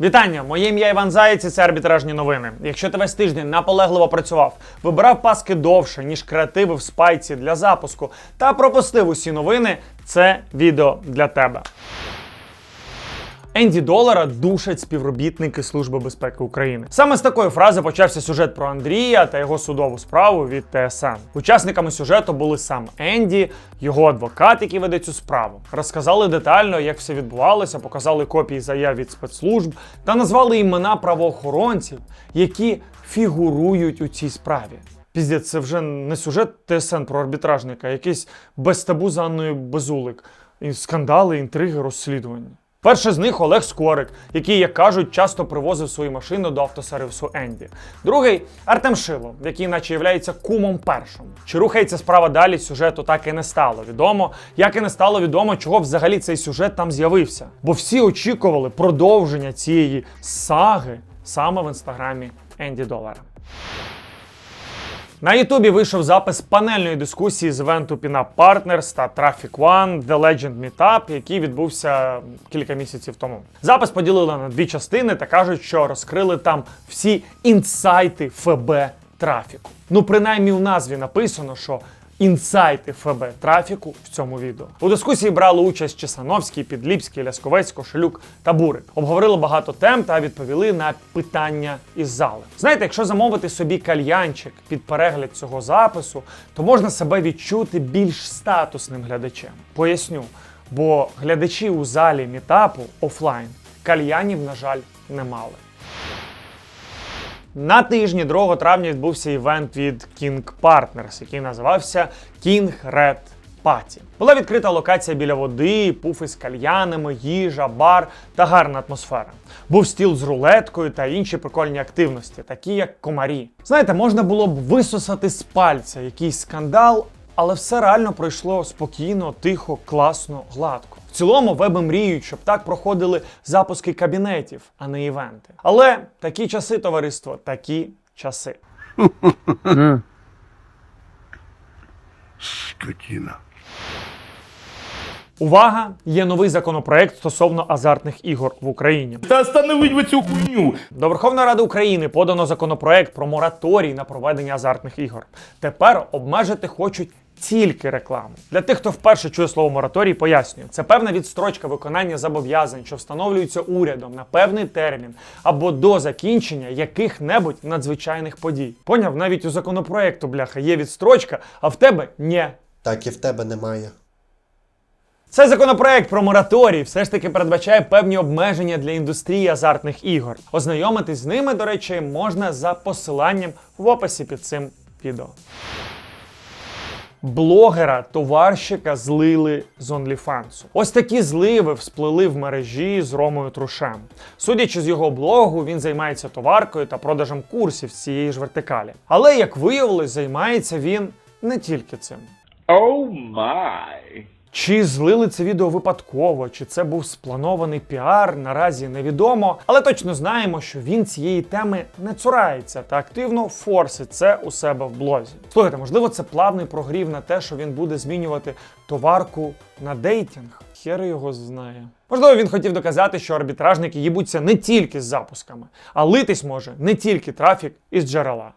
Вітання! Моє ім'я Іван Заєць і це арбітражні новини. Якщо ти весь тиждень наполегливо працював, вибирав паски довше, ніж креативи в спайці для запуску, та пропустив усі новини, це відео для тебе. Енді Долара душать співробітники Служби безпеки України. Саме з такої фрази почався сюжет про Андрія та його судову справу від ТСН. Учасниками сюжету були сам Енді, його адвокат, який веде цю справу. Розказали детально, як все відбувалося, показали копії заяв від спецслужб та назвали імена правоохоронців, які фігурують у цій справі. Піздець, це вже не сюжет ТСН про арбітражника, а якийсь без табу за Анною Безулик. І скандали, інтриги, розслідування. Перший з них Олег Скорик, який, як кажуть, часто привозив свої машини до автосервісу Енді. Другий Артем Шило, який, наче являється кумом першому. Чи рухається справа далі сюжету, так і не стало відомо. Як і не стало відомо, чого взагалі цей сюжет там з'явився. Бо всі очікували продовження цієї саги саме в інстаграмі Енді Долара. На Ютубі вийшов запис панельної дискусії з івенту Піна Partners та Traffic One The Legend Meetup, який відбувся кілька місяців тому. Запис поділили на дві частини та кажуть, що розкрили там всі інсайти ФБ трафіку. Ну, принаймні в назві написано, що інсайти ФБ трафіку в цьому відео. У дискусії брали участь Чесановський, Підліпський, Лясковець, Кошелюк та Бурик. Обговорили багато тем та відповіли на питання із зали. Знаєте, якщо замовити собі кальянчик під перегляд цього запису, то можна себе відчути більш статусним глядачем. Поясню, бо глядачі у залі мітапу офлайн кальянів, на жаль, не мали. На тижні 2 травня відбувся івент від King Partners, який називався King Red Party. Була відкрита локація біля води, пуфи з кальянами, їжа, бар та гарна атмосфера. Був стіл з рулеткою та інші прикольні активності, такі як комарі. Знаєте, можна було б висосати з пальця якийсь скандал, але все реально пройшло спокійно, тихо, класно, гладко. В цілому веби мріють, щоб так проходили запуски кабінетів, а не івенти. Але такі часи, товариство, такі часи. Скотина. Увага! Є новий законопроект стосовно азартних ігор в Україні. Та остановить ви цю хуйню. До Верховної Ради України подано законопроект про мораторій на проведення азартних ігор. Тепер обмежити хочуть тільки рекламу. Для тих, хто вперше чує слово мораторій, пояснюю, це певна відстрочка виконання зобов'язань, що встановлюються урядом на певний термін або до закінчення яких-небудь надзвичайних подій. Поняв, навіть у законопроекту, бляха, є відстрочка, а в тебе ні. Так і в тебе немає. Цей законопроект про мораторій все ж таки передбачає певні обмеження для індустрії азартних ігор. Ознайомитись з ними, до речі, можна за посиланням в описі під цим відео. Блогера товарщика злили з OnlyFans. Ось такі зливи всплили в мережі з Ромою Трушем. Судячи з його блогу, він займається товаркою та продажем курсів з цієї ж вертикалі. Але як виявилось, займається він не тільки цим. Oh my. Чи злили це відео випадково, чи це був спланований піар, наразі невідомо. Але точно знаємо, що він цієї теми не цурається та активно форсить це у себе в блозі. Слухайте, можливо, це плавний прогрів на те, що він буде змінювати товарку на дейтинг. Хер його знає. Можливо, він хотів доказати, що арбітражники їбуться не тільки з запусками, а литись може не тільки трафік із джерела.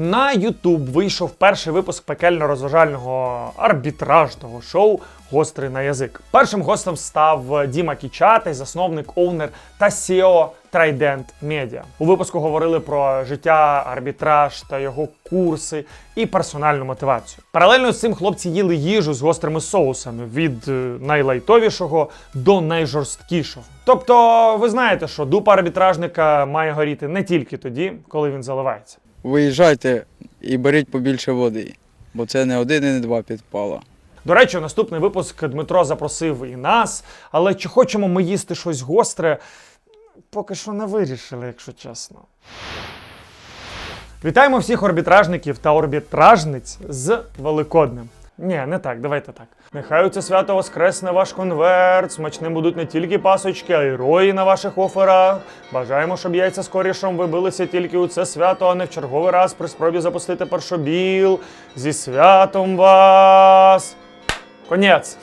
На YouTube вийшов перший випуск пекельно-розважального арбітражного шоу Гострий на язик. Першим гостем став Діма Кічатий, засновник, оунер та SEO Trident Media. У випуску говорили про життя, арбітраж та його курси і персональну мотивацію. Паралельно з цим хлопці їли їжу з гострими соусами від е, найлайтовішого до найжорсткішого. Тобто, ви знаєте, що дупа арбітражника має горіти не тільки тоді, коли він заливається. Виїжджайте і беріть побільше води, бо це не один і не два підпала. До речі, наступний випуск Дмитро запросив і нас, але чи хочемо ми їсти щось гостре, поки що не вирішили, якщо чесно. Вітаємо всіх орбітражників та орбітражниць з Великоднем. Ні, не так, давайте так. Нехай у це свято воскресне ваш конверт. Смачним будуть не тільки пасочки, а й рої на ваших оферах. Бажаємо, щоб яйця з корішом вибилися тільки у це свято, а не в черговий раз при спробі запустити першобіл. Зі святом вас! Конець!